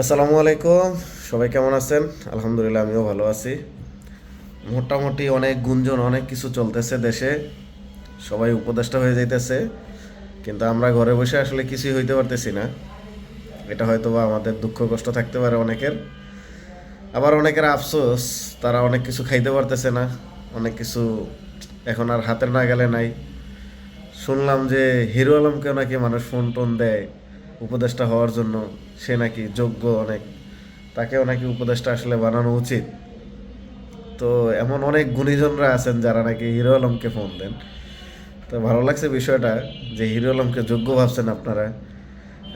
আসসালামু আলাইকুম। সবাই কেমন আছেন? আলহামদুলিল্লাহ, আমিও ভালো আছি। মোটামুটি অনেক গুঞ্জন, অনেক কিছু চলতেছে দেশে। সবাই উপদেষ্টা হয়ে যাইতেছে। কিন্তু আমরা ঘরে বসে আসলে কিছুই হইতে পারতেছি না। এটা হয়তো বা আমাদের দুঃখ কষ্ট থাকতে পারে অনেকের। আবার অনেকের আফসোস, তারা অনেক কিছু খাইতে পারতেছে না। অনেক কিছু এখন আর হাতের না গেলে নাই। শুনলাম যে হিরো আলমকেও নাকি মানুষ ফোন টোন দেয়। উপদেষ্টা হওয়ার জন্য সে নাকি যোগ্য অনেক। তাকেও নাকি উপদেষ্টা আসলে বানানো উচিত। তো এমন অনেক গুণীজনরা আছেন যারা নাকি হিরো আলমকে ফোন দেন। তো ভালো লাগছে বিষয়টা যে হিরো আলমকে যোগ্য ভাবছেন আপনারা।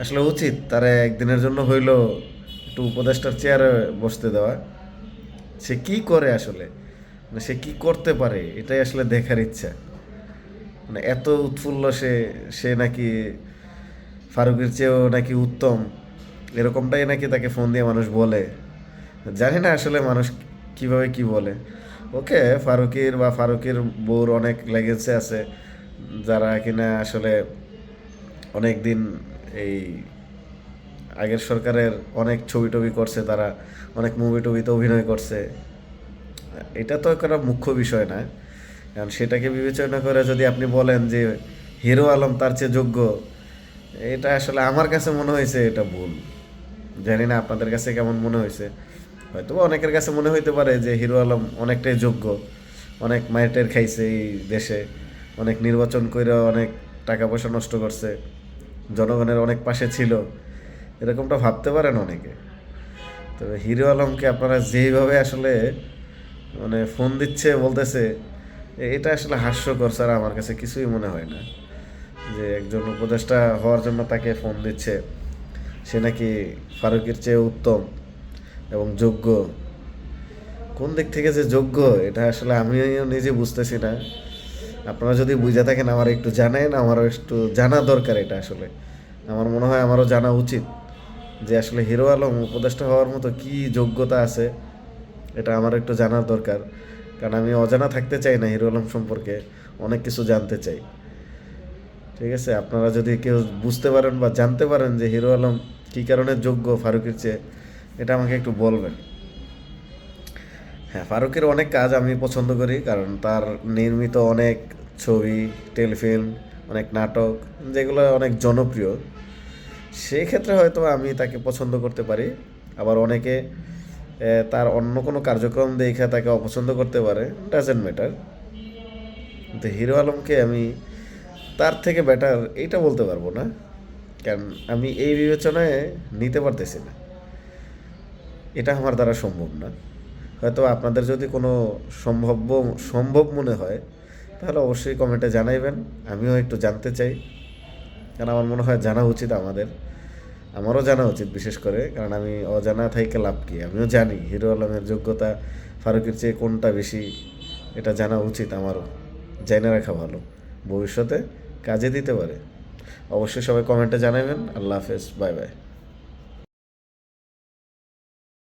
আসলে উচিত তারা একদিনের জন্য হইল একটু উপদেষ্টার চেয়ারে বসতে দেওয়া। সে কি করে আসলে? মানে সে কি করতে পারে? এটাই আসলে দেখার ইচ্ছা। মানে এত উৎফুল্ল সে সে নাকি ফারুকের চেয়েও নাকি উত্তম। এরকমটাই নাকি তাকে ফোন দিয়ে মানুষ বলে। জানি না আসলে মানুষ কীভাবে কি বলে। ওকে, ফারুকের বা ফারুকের বউর অনেক লেগেছে আছে, যারা কিনা আসলে অনেক দিন এই আগের সরকারের অনেক ছবি টবি করছে তারা, অনেক মুভি টুবিতে অভিনয় করছে। এটা তো একটা মুখ্য বিষয় না। কারণ সেটাকে বিবেচনা করে যদি আপনি বলেন যে হিরো আলম তার চেয়ে যোগ্য এটা আসলে আমার কাছে মনে হয়েছে এটা ভুল। জানি না আপনাদের কাছে কেমন মনে হয়েছে। হয়তো অনেকের কাছে মনে হইতে পারে যে হিরো আলম অনেকটাই যোগ্য। অনেক মাইটের খাইছে এই দেশে। অনেক নির্বাচন করে অনেক টাকা পয়সা নষ্ট করছে। জনগণের অনেক পাশে ছিল। এরকমটা ভাবতে পারেন অনেকে। তবে হিরো আলমকে আপনারা যেইভাবে আসলে মানে ফোন দিচ্ছে, বলতেছে এটা আসলে হাস্যকর, স্যার, আমার কাছে কিছুই মনে হয় না। যে একজন উপদেষ্টা হওয়ার জন্য তাকে ফোন দিচ্ছে। সে নাকি ফারুকের চেয়ে উত্তম এবং যোগ্য। কোন দিক থেকে যে যোগ্য, এটা আসলে আমিও নিজে বুঝতেছি না। আপনারা যদি বুঝে থাকেন আমার একটু জানেন আমারও একটু জানা দরকার এটা আসলে। আমার মনে হয় আমারও জানা উচিত যে আসলে হিরো আলম উপদেষ্টা হওয়ার মতো কি যোগ্যতা আছে, এটা আমার একটু জানার দরকার। কারণ আমি অজানা থাকতে চাই না হিরো আলম সম্পর্কে, অনেক কিছু জানতে চাই। ঠিক আছে? আপনারা যদি কেউ বুঝতে পারেন বা জানতে পারেন যে হিরো আলম কী কারণে যোগ্য ফারুকের চেয়ে, এটা আমাকে একটু বলবেন। হ্যাঁ ফারুকের অনেক কাজ আমি পছন্দ করি, কারণ তার নির্মিত অনেক ছবি, টেলিফিল্ম, অনেক নাটক, যেগুলো অনেক জনপ্রিয়। সেই ক্ষেত্রে হয়তো আমি তাকে পছন্দ করতে পারি। আবার অনেকে তার অন্য কোনো কার্যক্রম দেখে তাকে অপছন্দ করতে পারে ডাজেন্ট ম্যাটার কিন্তু হিরো আলমকে আমি তার থেকে বেটার এইটা বলতে পারব না। কারণ আমি এই বিবেচনায় নিতে পারতেছি না। এটা আমার দ্বারা সম্ভব না। হয়তো আপনাদের যদি কোনো সম্ভাব্য, সম্ভব মনে হয়, তাহলে অবশ্যই কমেন্টে জানাইবেন। আমিও একটু জানতে চাই। কারণ আমার মনে হয় জানা উচিত আমাদের। আমারও জানা উচিত বিশেষ করে। কারণ আমি অজানা থাইকে লাভ কি? আমিও জানি হিরো আলমের যোগ্যতা ফারুকের চেয়ে কোনটা বেশি, এটা জানা উচিত আমারও। জেনে রাখা ভালো। ভবিষ্যতে কাজে দিতে পারে। অবশ্যই সবাই কমেন্টে জানাবেন। আল্লাহ হাফেজ। Bye bye.